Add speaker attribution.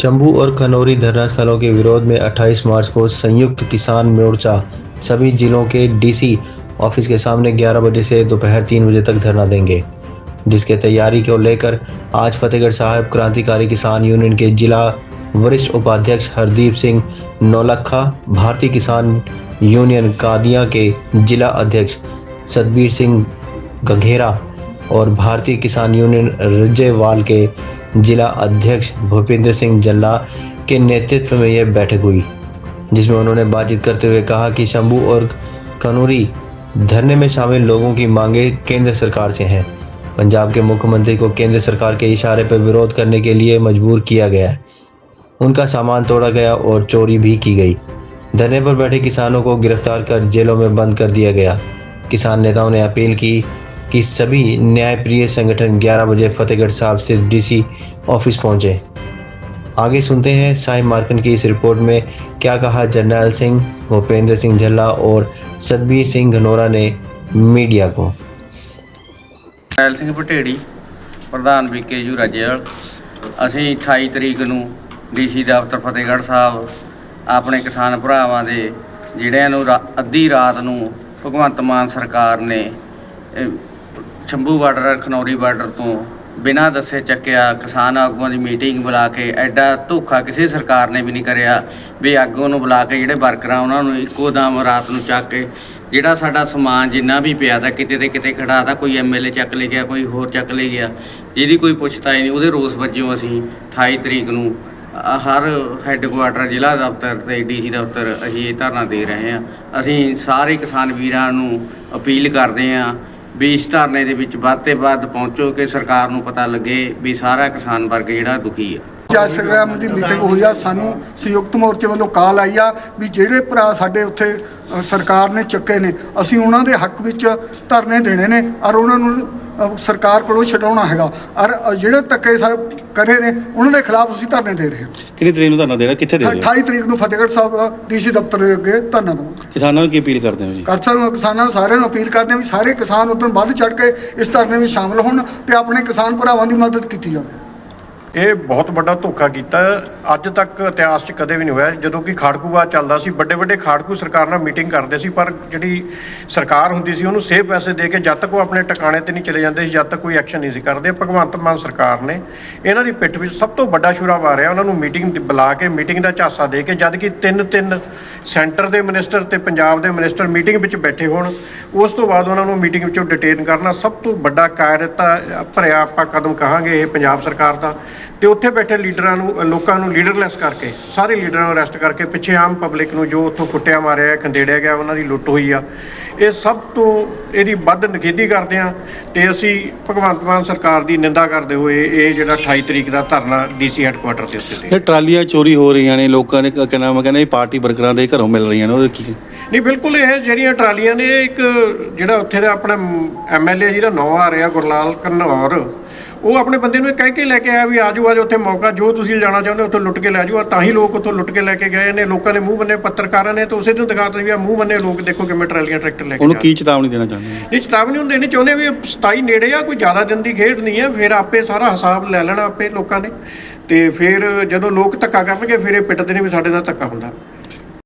Speaker 1: شمبو اور کنوری دھرنا ستھلوں کے ورودھ میں اٹھائیس مارچ کو سنیوکت کسان مورچہ، سبھی ضلعوں کے ڈی سی آفس کے سامنے گیارہ بجے سے دوپہر تین بجے تک دھرنا دیں گے، جس کے تیاری کو لے کر آج فتح گڑھ صاحب کرانتیکاری کسان یونین کے ضلع ورشٹ اپادھیش ہردیپ سنگھ، نولکھا بھارتی کسان یونین کادیاں کے ضلع ادھیش ستبیر سنگھ گھگھیرا اور بھارتی کسان یونین رجے وال کے ضلع ادھیش بھوپیندر سنگھ جلا کے نیتو میں یہ بیٹھک ہوئی، جس میں انہوں نے بات کرتے ہوئے کہا کہ شمبو اور کنوری دھرنے میں شامل لوگوں کی مانگیں کیندر سرکار سے ہیں۔ پنجاب کے مکھ منتری کو کیندر سرکار کے اشارے پر ورودھ کرنے کے لیے مجبور کیا گیا۔ ان کا سامان توڑا گیا اور چوری بھی کی گئی۔ دھرنے پر بیٹھے کسانوں کو گرفتار کر جیلوں میں بند کر دیا گیا۔ کسان نیتاؤں نے اپیل کی कि सभी न्यायप्रिय संगठन 11 बजे फतेहगढ़ साहब स्थित डीसी ऑफिस पहुंचे आगे सुनते हैं साहिब मार्कन की इस रिपोर्ट में क्या कहा जर्नैल सिंह भूपेंद्र सिंह झल्ला और सतबीर सिंह घनौरा ने मीडिया को
Speaker 2: ਰੈਲ ਸਿੰਘ ਭਟੇੜੀ ਪ੍ਰਧਾਨ ਵੀਕੇ ਯੂ ਰਾਜੇਵਾਲ ਅਸੀਂ 28 ਤਰੀਕ ਨੂੰ ਡੀਸੀ ਦਫ਼ਤਰ ਫਤਿਹਗੜ੍ਹ ਸਾਹਿਬ ਆਪਣੇ ਕਿਸਾਨ ਭਰਾਵਾਂ ਦੇ ਜਿਹੜਿਆਂ ਨੂੰ ਰਾ- ਅੱਧੀ ਰਾਤ ਨੂੰ ਭਗਵੰਤ ਮਾਨ ਸਰਕਾਰ ਨੇ ਇਹ, ਸ਼ੰਭੂ ਬਾਰਡਰ ਖਨੌਰੀ ਬਾਰਡਰ ਤੋਂ। ਬਿਨਾਂ ਦੱਸੇ ਚੱਕਿਆ ਕਿਸਾਨ ਆਗੂਆਂ ਦੀ ਮੀਟਿੰਗ ਬੁਲਾ ਕੇ ਐਡਾ ਧੋਖਾ ਕਿਸੇ ਸਰਕਾਰ ਨੇ ਵੀ ਨਹੀਂ ਕਰਿਆ ਵੀ ਆਗੂਆਂ ਨੂੰ ਬੁਲਾ ਕੇ ਜਿਹੜੇ ਵਰਕਰਾਂ ਉਹਨਾਂ ਨੂੰ ਇੱਕੋ ਦਮ ਰਾਤ ਨੂੰ ਚੱਕ ਕੇ ਜਿਹੜਾ ਸਾਡਾ ਸਮਾਨ ਜਿੰਨਾ ਵੀ ਪਿਆ ਤਾਂ ਕਿਤੇ ਤੇ ਕਿਤੇ ਖੜਾ ਤਾਂ ਕੋਈ ਐਮਐਲਏ ਚੱਕ ਲੈ ਗਿਆ, ਕੋਈ ਹੋਰ ਚੱਕ ਲੈ ਗਿਆ, ਜਿਹਦੀ ਕੋਈ ਪੁੱਛਤਾਈ ਨਹੀਂ, ਉਹਦੇ ਰੋਸ ਵਜੋਂ ਅਸੀਂ 28 ਤਰੀਕ ਨੂੰ। ਹਰ ਹੈੱਡਕੁਆਟਰ ਜ਼ਿਲ੍ਹਾ ਦਫ਼ਤਰ ਤੇ ਡੀਸੀ ਦਫ਼ਤਰ ਅਸੀਂ ਇਹ ਧਰਨਾ ਦੇ ਰਹੇ ਹਾਂ। ਅਸੀਂ ਸਾਰੇ ਕਿਸਾਨ ਵੀਰਾਂ ਨੂੰ ਅਪੀਲ ਕਰਦੇ ਹਾਂ ਵੀ ਇਸ ਧਰਨੇ ਦੇ ਵਿੱਚ ਵੱਧ ਤੇ ਵੱਧ ਪਹੁੰਚੋ ਕਿ ਸਰਕਾਰ ਨੂੰ ਪਤਾ ਲੱਗੇ ਵੀ ਸਾਰਾ ਕਿਸਾਨ ਵਰਗ ਜਿਹੜਾ ਦੁਖੀ ਹੈ
Speaker 3: ਜੱਜ ਸਾਹਿਬ ਦੀ ਮੀਟਿੰਗ ਹੋਈ ਆ ਸਾਨੂੰ ਸੰਯੁਕਤ ਮੋਰਚੇ ਵੱਲੋਂ ਕਾਲ ਆਈ ਆ ਵੀ ਜਿਹੜੇ ਭਰਾ ਸਾਡੇ ਉੱਥੇ ਸਰਕਾਰ ਨੇ ਚੱਕੇ ਨੇ ਅਸੀਂ ਉਹਨਾਂ ਦੇ ਹੱਕ ਵਿੱਚ ਧਰਨੇ ਦੇਣੇ ਨੇ ਔਰ ਉਹਨਾਂ ਨੂੰ ਸਰਕਾਰ ਕੋਲੋਂ ਛਡਾਉਣਾ ਹੈਗਾ। ਔਰ ਜਿਹੜੇ ਧੱਕੇ ਸਾ ਕਰੇ ਨੇ ਉਹਨਾਂ ਦੇ ਖਿਲਾਫ ਅਸੀਂ ਧਰਨੇ ਦੇ ਰਹੇ ਹਾਂ।
Speaker 4: ਕਿੰਨੀ ਤਰੀਕ ਨੂੰ ਧਰਨਾ ਦੇਣਾ ਕਿੱਥੇ ਦੇ ਰਹੇ ਹੋ?
Speaker 3: 28 ਤਰੀਕ ਨੂੰ ਫਤਿਹਗੜ੍ਹ ਸਾਹਿਬ ਡੀਸੀ ਦਫ਼ਤਰ ਦੇ ਅੱਗੇ ਧਰਨਾ ਦੇਵਾਂਗੇ।
Speaker 4: ਕਿਸਾਨਾਂ ਨੂੰ ਕੀ ਅਪੀਲ ਕਰਦੇ ਹੋ ਜੀ?
Speaker 3: ਕਰਸਨ ਕਿਸਾਨਾਂ ਨੂੰ ਸਾਰਿਆਂ ਨੂੰ ਅਪੀਲ ਕਰਦੇ ਹਾਂ ਵੀ ਸਾਰੇ ਕਿਸਾਨ ਉਦੋਂ ਵੱਧ ਚੜ ਕੇ ਇਸ ਧਰਨੇ ਵਿੱਚ ਸ਼ਾਮਲ ਹੋਣ ਤੇ ਆਪਣੇ ਕਿਸਾਨ ਭਰਾਵਾਂ ਦੀ ਮਦਦ ਕੀਤੀ ਜਾਵੇ।
Speaker 5: ਇਹ ਬਹੁਤ ਵੱਡਾ ਧੋਖਾ ਕੀਤਾ। ਅੱਜ ਤੱਕ ਇਤਿਹਾਸ 'ਚ ਕਦੇ ਵੀ ਨਹੀਂ ਹੋਇਆ। ਜਦੋਂ ਕਿ ਖਾੜਕੂਵਾਦ ਚੱਲਦਾ ਸੀ, ਵੱਡੇ ਵੱਡੇ ਖਾੜਕੂ ਸਰਕਾਰ ਨਾਲ ਮੀਟਿੰਗ ਕਰਦੇ ਸੀ, ਪਰ ਜਿਹੜੀ ਸਰਕਾਰ ਹੁੰਦੀ ਸੀ, ਉਹਨੂੰ ਸੇਵ ਪੈਸੇ ਦੇ ਕੇ ਜਦ ਤੱਕ ਉਹ ਆਪਣੇ ਟਿਕਾਣੇ ਤੇ ਨਹੀਂ ਚਲੇ ਜਾਂਦੇ ਸੀ, ਜਦ ਤੱਕ ਕੋਈ ਐਕਸ਼ਨ ਨਹੀਂ ਸੀ ਕਰਦੇ। ਭਗਵੰਤ ਮਾਨ ਸਰਕਾਰ ਨੇ ਇਹਨਾਂ ਦੀ ਪਿੱਠ ਵਿੱਚ ਸਭ ਤੋਂ ਵੱਡਾ ਸ਼ੁਰਾ ਮਾਰਿਆ। ਉਹਨਾਂ ਨੂੰ ਮੀਟਿੰਗ ਬੁਲਾ ਕੇ, ਮੀਟਿੰਗ ਦਾ ਝਾਂਸਾ ਦੇ ਕੇ, ਜਦ ਕਿ ਤਿੰਨ ਤਿੰਨ ਸੈਂਟਰ ਦੇ ਮਿਨਿਸਟਰ ਤੇ ਪੰਜਾਬ ਦੇ ਮਿਨਿਸਟਰ ਮੀਟਿੰਗ ਵਿੱਚ ਬੈਠੇ ਹੋਣ। ਉਸ ਤੋਂ ਬਾਅਦ ਉਹਨਾਂ ਨੂੰ ਮੀਟਿੰਗ ਵਿੱਚੋਂ ਡਿਟੇਨ ਕਰਨਾ ਸਭ ਤੋਂ ਵੱਡਾ ਕਾਇਰਤਾ ਭਰਿਆ ਆਪਾਂ ਕਦਮ ਕਹਾਂਗੇ ਇਹ ਪੰਜਾਬ ਸਰਕਾਰ ਦਾ। ਤੇ ਉੱਥੇ ਬੈਠੇ ਲੀਡਰਾਂ ਨੂੰ ਲੋਕਾਂ ਨੂੰ ਲੀਡਰਲੈਸ ਕਰਕੇ ਸਾਰੇ ਲੀਡਰਾਂ ਨੂੰ ਅਰੈਸਟ ਕਰਕੇ ਪਿੱਛੇ ਆਮ ਪਬਲਿਕ ਨੂੰ ਜੋ ਉੱਥੋਂ ਕੁੱਟਿਆ ਮਾਰਿਆ ਖੰਡੇੜਿਆ ਗਿਆ ਉਹਨਾਂ ਦੀ ਲੁੱਟ ਹੋਈ ਆ। ਇਹ ਸਭ ਤੋਂ ਇਹਦੀ ਵੱਧ ਨਿਖੇਧੀ ਕਰਦੇ ਆ ਤੇ ਅਸੀਂ ਭਗਵੰਤ ਮਾਨ ਸਰਕਾਰ ਦੀ ਨਿੰਦਾ ਕਰਦੇ ਹੋਏ ਇਹ ਜਿਹੜਾ 28 ਤਰੀਕ ਦਾ ਧਰਨਾ ਡੀਸੀ ਹੈੱਡਕੁਆਟਰ ਦੇ ਉੱਤੇ
Speaker 4: ਇਹ ਟਰਾਲੀਆਂ ਚੋਰੀ ਹੋ ਰਹੀਆਂ ਨੇ ਲੋਕਾਂ ਨੇ ਕ- ਕਹਿੰਦਾ ਮੈਂ ਕਹਿੰਦਾ ਇਹ ਪਾਰਟੀ ਵਰਕਰਾਂ ਦੇ ਘਰੋਂ ਮਿਲ ਰਹੀਆਂ ਨੇ ਉਹਦੇ ਕੀ
Speaker 5: ਨਹੀਂ ਬਿਲਕੁਲ ਇਹ ਜਿਹੜੀਆਂ ਟਰਾਲੀਆਂ ਨੇ ਇਹ ਇੱਕ ਜਿਹੜਾ ਉੱਥੇ ਦਾ ਆਪਣਾ ਐਮਐਲਏ ਜਿਹਦਾ ਨਾਂ ਆ ਰਿਹਾ ਗੁਰਲਾਲ ਘਨੌਰ ਉਹ ਆਪਣੇ ਬੰਦੇ ਨੂੰ ਇਹ ਕਹਿ ਕੇ ਲੈ ਕੇ ਆਇਆ ਵੀ ਆਜੋ ਆਜੋ ਉੱਥੇ ਮੌਕਾ ਜੋ ਤੁਸੀਂ ਜਾਣਾ ਚਾਹੁੰਦੇ ਉੱਥੋਂ ਲੁੱਟ ਕੇ ਲੈ ਜਾਓ। ਤਾਂ ਹੀ ਲੋਕ ਉੱਥੋਂ ਲੁੱਟ ਕੇ ਲੈ ਕੇ ਗਏ ਨੇ ਲੋਕਾਂ ਨੇ ਮੂੰਹ ਬੰਨੇ ਪੱਤਰਕਾਰਾਂ ਨੇ ਤਾਂ ਉਸੇ ਦਿਨ ਦਿਖਾਤਾ ਵੀ ਆ ਮੂੰਹ ਬੰਨੇ ਲੋਕ ਦੇਖੋ ਕਿਵੇਂ ਟਰਾਲੀਆਂ ਟਰੈਕਟਰ ਲੈ ਕੇ
Speaker 4: ਉਹਨੂੰ ਕੀ ਚੇਤਾਵਨੀ ਦੇਣਾ ਚਾਹੁੰਦੇ ਹੋ?
Speaker 5: ਨਹੀਂ ਚੇਤਾਵਨੀ ਹੁੰਦੇ ਨਹੀਂ ਚਾਹੁੰਦੇ ਵੀ 27 ਨੇੜੇ ਆ ਕੋਈ ਜ਼ਿਆਦਾ ਦਿਨ ਦੀ ਖੇਡ ਨਹੀਂ ਹੈ ਫਿਰ ਆਪੇ ਸਾਰਾ ਹਿਸਾਬ ਲੈ ਲੈਣਾ ਆਪੇ ਲੋਕਾਂ ਨੇ। ਤੇ ਫਿਰ ਜਦੋਂ ਲੋਕ ਧੱਕਾ ਕਰਨਗੇ ਫਿਰ ਇਹ ਪਿੱਟਦੇ ਨੇ ਵੀ ਸਾਡੇ ਨਾਲ ਧੱਕਾ ਹੁੰਦਾ।